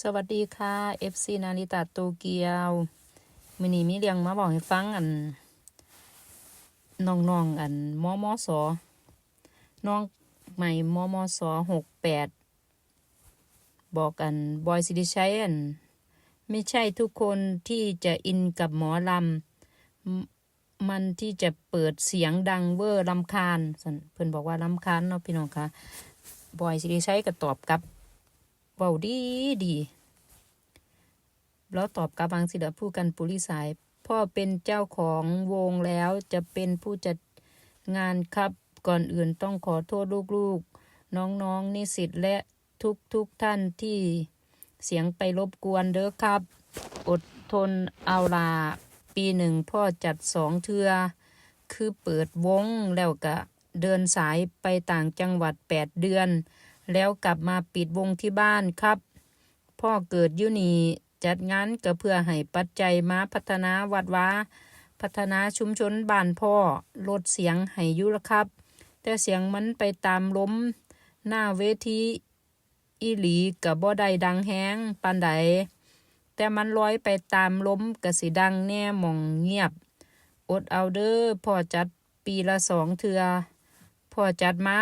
สวัสดีค่ะ FC นาริตาโตเกียวมินีมีเรื่องมาบอกให้ฟังอันน้องๆอันมอมอสอน้องใหม่มอมอสอหกแปดบอกอันบอยสิริชัยอันไม่ใช่ทุกคนที่จะอินกับหมอลำมันที่จะเปิดเสียงดังเวอร์ลำคาญสันเพิ่อนบอกว่าลำคาญเนาะพี่น้องคะบอยสิริชัยก็ตอบกับ ว้าดีดีแล้วตอบกลับบางสิเดผู้กันปุริสาย พ่อเป็นเจ้าของวงแล้วจะเป็นผู้จัดงานครับก่อนอื่นต้องขอโทษลูกๆ น้องๆนิสิตและทุกๆทท่านที่เสียงไปรบกวนเด้อครับ อดทนเอาลาปีหนึ่งพ่อจัดสองเทือ คือเปิดวงแล้วก็เดินสายไปต่างจังหวัดแปดเดือน แล้วกลับมาปิดวงที่บ้านครับ พ่อเกิดยุนีจัดงานก็เพื่อให้ปัจจัยมาพัฒนาวัดวาพัฒนาชุมชนบ้านพ่อลดเสียงให้ยุละครับ แต่เสียงมันไปตามล้ม หน้าเวทีอีหลีกับบ่ได้ดังแห้งปานใดแต่มันลอยไปตามล้มกระสิดังแน่หมองเงียบ อดเอาเด้อพ่อจัดปีละสองเทือพ่อจัดมา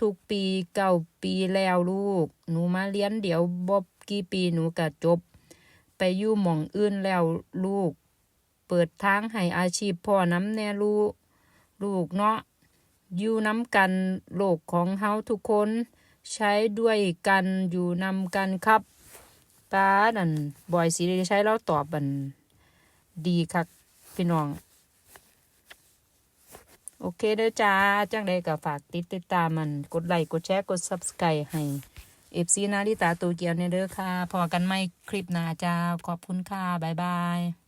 ทุกปีเก้าปีแล้วลูก หนูมาเรียนเดี๋ยวบบกี่ปีหนูกะจบ ไปอยู่หม่องอื่นแล้วลูก เปิดทางให้อาชีพพ่อน้ำแน่ลูก ลูกเนาะอยู่น้ำกันโลกของเฮาทุกคน ใช้ด้วยกันอยู่นำกันครับป้านั่นบอยสีใช้แล้วตอบบันดีคักพี่น้อง โอเคเด้อจ้า จังใดก็ฝากติดติดตามมัน กดไลค์ กดแชร์ กด subscribe ให้เอฟซีนาริตาตูเกียวเนี่ยเด้อค่ะ พอกันไม่คลิปหน้าจ้า ขอบคุณค่ะ บ๊ายบาย